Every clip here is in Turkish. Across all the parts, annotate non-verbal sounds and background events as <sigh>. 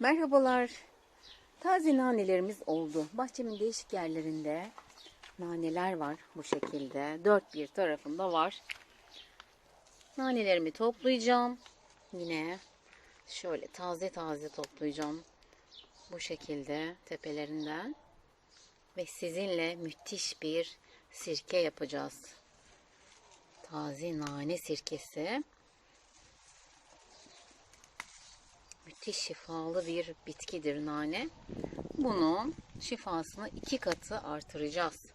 Merhabalar. Taze nanelerimiz oldu. Bahçemin değişik yerlerinde naneler var bu şekilde. Dört bir tarafında var. Nanelerimi toplayacağım. Yine şöyle taze taze toplayacağım. Bu şekilde tepelerinden. Ve sizinle müthiş bir sirke yapacağız. Taze nane sirkesi. Müthiş şifalı bir bitkidir nane. Bunun şifasını iki katı artıracağız.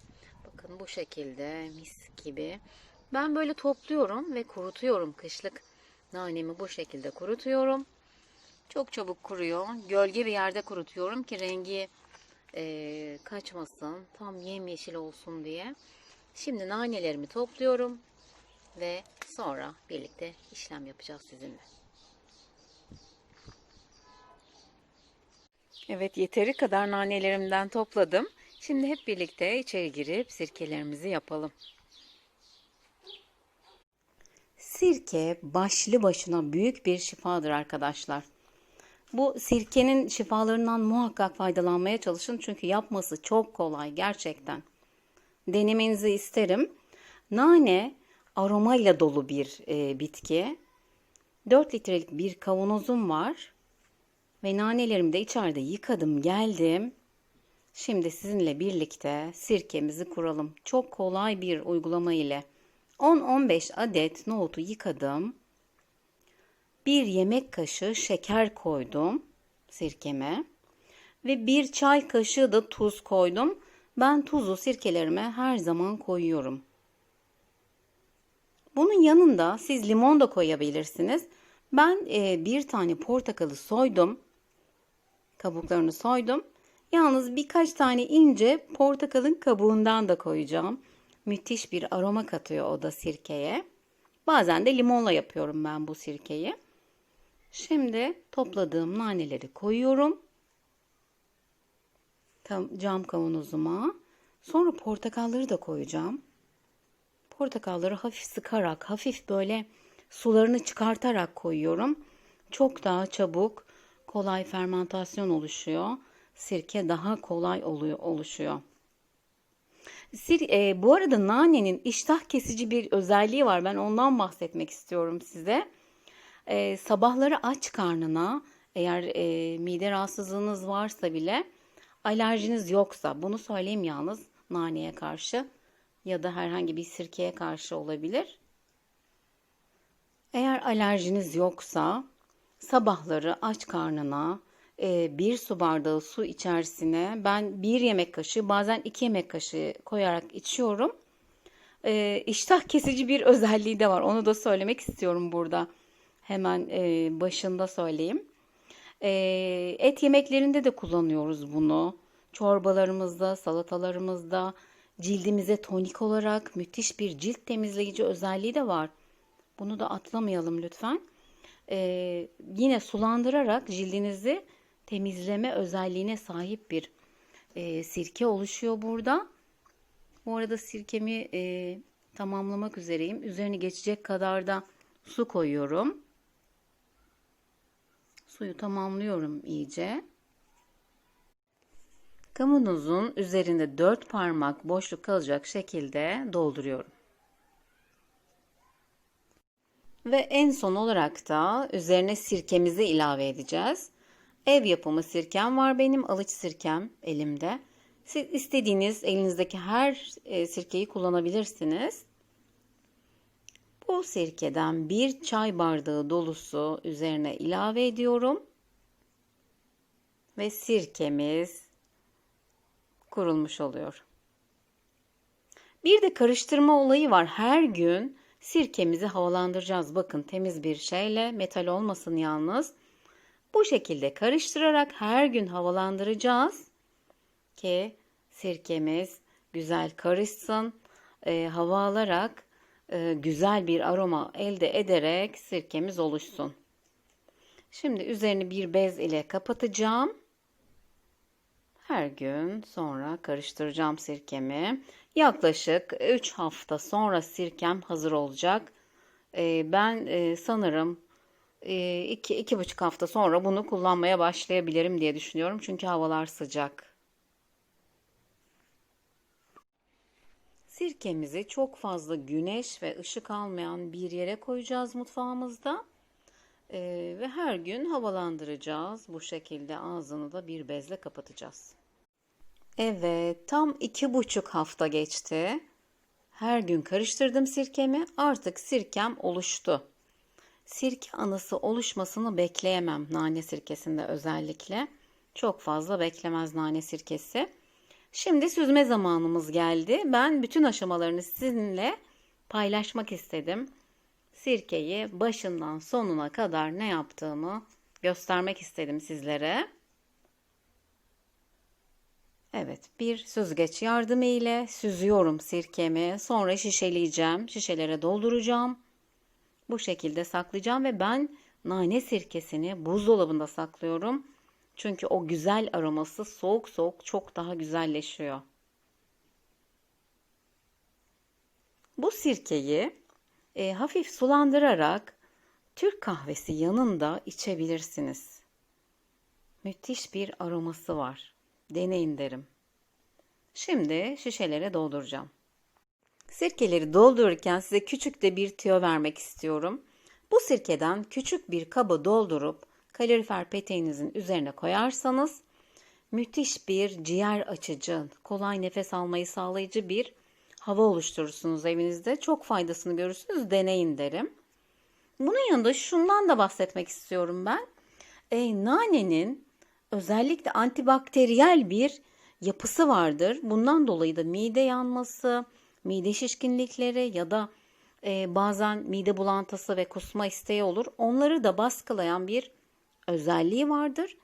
Bakın bu şekilde mis gibi. Ben böyle topluyorum ve kurutuyorum kışlık nanemi bu şekilde kurutuyorum. Çok çabuk kuruyor. Gölge bir yerde kurutuyorum ki rengi eee, kaçmasın. Tam yemyeşil olsun diye. Şimdi nanelerimi topluyorum ve sonra birlikte işlem yapacağız sizinle. Evet yeteri kadar nanelerimden topladım. Şimdi hep birlikte içeri girip sirkelerimizi yapalım. Sirke başlı başına büyük bir şifadır arkadaşlar. Bu sirkenin şifalarından muhakkak faydalanmaya çalışın çünkü yapması çok kolay gerçekten. Denemenizi isterim. Nane aromayla dolu bir e, bitki. 4 litrelik bir kavanozum var. Ve nanelerimi de içeride yıkadım geldim. Şimdi sizinle birlikte sirkemizi kuralım. Çok kolay bir uygulama ile 10-15 adet nohutu yıkadım. Bir yemek kaşığı şeker koydum sirkeme. Ve bir çay kaşığı da tuz koydum. Ben tuzu sirkelerime her zaman koyuyorum. Bunun yanında siz limon da koyabilirsiniz. Ben e, bir tane portakalı soydum. Kabuklarını soydum. Yalnız birkaç tane ince portakalın kabuğundan da koyacağım. Müthiş bir aroma katıyor o da sirkeye. Bazen de limonla yapıyorum ben bu sirkeyi. Şimdi topladığım naneleri koyuyorum. Tam cam kavanozuma. Sonra portakalları da koyacağım. Portakalları hafif sıkarak, hafif böyle sularını çıkartarak koyuyorum. Çok daha çabuk, kolay fermentasyon oluşuyor. Sirke daha kolay oluyor, oluşuyor. Sir, e, bu arada nanenin iştah kesici bir özelliği var. Ben ondan bahsetmek istiyorum size. E, sabahları aç karnına eğer e, mide rahatsızlığınız varsa bile alerjiniz yoksa bunu söyleyeyim yalnız naneye karşı ya da herhangi bir sirkeye karşı olabilir. Eğer alerjiniz yoksa sabahları aç karnına e, bir su bardağı su içerisine ben bir yemek kaşığı bazen iki yemek kaşığı koyarak içiyorum. E, iştah kesici bir <laughs> özelliği de var. Onu da söylemek istiyorum burada. Hemen e, başında söyleyeyim. E, et yemeklerinde de kullanıyoruz bunu. Çorbalarımızda, salatalarımızda, cildimize tonik olarak müthiş bir cilt temizleyici özelliği de var. Bunu da atlamayalım lütfen. Ee, yine sulandırarak cildinizi temizleme özelliğine sahip bir e, sirke oluşuyor burada. Bu arada sirkemi e, tamamlamak üzereyim. Üzerine geçecek kadar da su koyuyorum. Suyu tamamlıyorum iyice. Kavanozun üzerinde dört parmak boşluk kalacak şekilde dolduruyorum. Ve en son olarak da üzerine sirkemizi ilave edeceğiz. Ev yapımı sirkem var benim. Alıç sirkem elimde. Siz istediğiniz elinizdeki her e, sirkeyi kullanabilirsiniz. Bu sirkeden bir çay bardağı dolusu üzerine ilave ediyorum. Ve sirkemiz kurulmuş oluyor. Bir de karıştırma olayı var. Her gün sirkemizi havalandıracağız. Bakın temiz bir şeyle metal olmasın yalnız. Bu şekilde karıştırarak her gün havalandıracağız ki sirkemiz güzel karışsın. E, hava alarak e, güzel bir aroma elde ederek sirkemiz oluşsun. Şimdi üzerini bir bez ile kapatacağım. Her gün sonra karıştıracağım sirkemi. Yaklaşık 3 hafta sonra sirkem hazır olacak. Ee, ben e, sanırım e, iki, iki buçuk hafta sonra bunu kullanmaya başlayabilirim diye düşünüyorum. Çünkü havalar sıcak. Sirkemizi çok fazla güneş ve ışık almayan bir yere koyacağız mutfağımızda. Ee, ve her gün havalandıracağız. Bu şekilde ağzını da bir bezle kapatacağız. Evet, tam iki buçuk hafta geçti. Her gün karıştırdım sirkemi. Artık sirkem oluştu. Sirke anısı oluşmasını bekleyemem nane sirkesinde özellikle. Çok fazla beklemez nane sirkesi. Şimdi süzme zamanımız geldi. Ben bütün aşamalarını sizinle paylaşmak istedim. Sirkeyi başından sonuna kadar ne yaptığımı göstermek istedim sizlere. Evet, bir süzgeç yardımı ile süzüyorum sirkemi. Sonra şişeleyeceğim. Şişelere dolduracağım. Bu şekilde saklayacağım ve ben nane sirkesini buzdolabında saklıyorum. Çünkü o güzel aroması soğuk soğuk çok daha güzelleşiyor. Bu sirkeyi e, hafif sulandırarak Türk kahvesi yanında içebilirsiniz. Müthiş bir aroması var. Deneyin derim. Şimdi şişelere dolduracağım. Sirkeleri doldururken size küçük de bir tüyo vermek istiyorum. Bu sirkeden küçük bir kaba doldurup kalorifer peteğinizin üzerine koyarsanız müthiş bir ciğer açıcı, kolay nefes almayı sağlayıcı bir hava oluşturursunuz evinizde. Çok faydasını görürsünüz. Deneyin derim. Bunun yanında şundan da bahsetmek istiyorum ben. E, nanenin özellikle antibakteriyel bir yapısı vardır. Bundan dolayı da mide yanması, mide şişkinlikleri ya da e, bazen mide bulantısı ve kusma isteği olur. Onları da baskılayan bir özelliği vardır.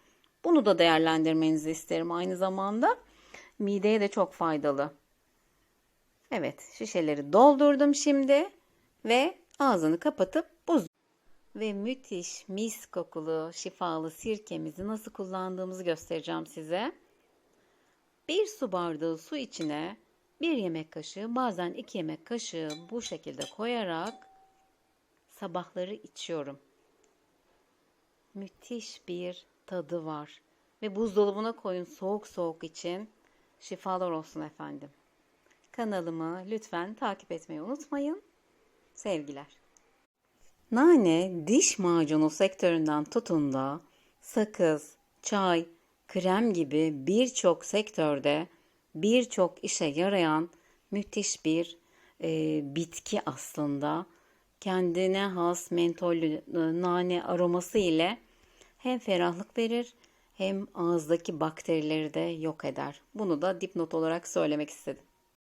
Bunu da değerlendirmenizi isterim aynı zamanda. Mideye de çok faydalı. Evet, şişeleri doldurdum şimdi ve ağzını kapatıp buz ve müthiş mis kokulu şifalı sirkemizi nasıl kullandığımızı göstereceğim size. Bir su bardağı su içine bir yemek kaşığı bazen iki yemek kaşığı bu şekilde koyarak sabahları içiyorum. Müthiş bir tadı var ve buzdolabına koyun soğuk soğuk için şifalar olsun efendim. Kanalımı lütfen takip etmeyi unutmayın. Sevgiler. Nane diş macunu sektöründen tutun da sakız, çay, krem gibi birçok sektörde birçok işe yarayan müthiş bir e, bitki aslında. Kendine has mentollü e, nane aroması ile hem ferahlık verir hem ağızdaki bakterileri de yok eder. Bunu da dipnot olarak söylemek istedim.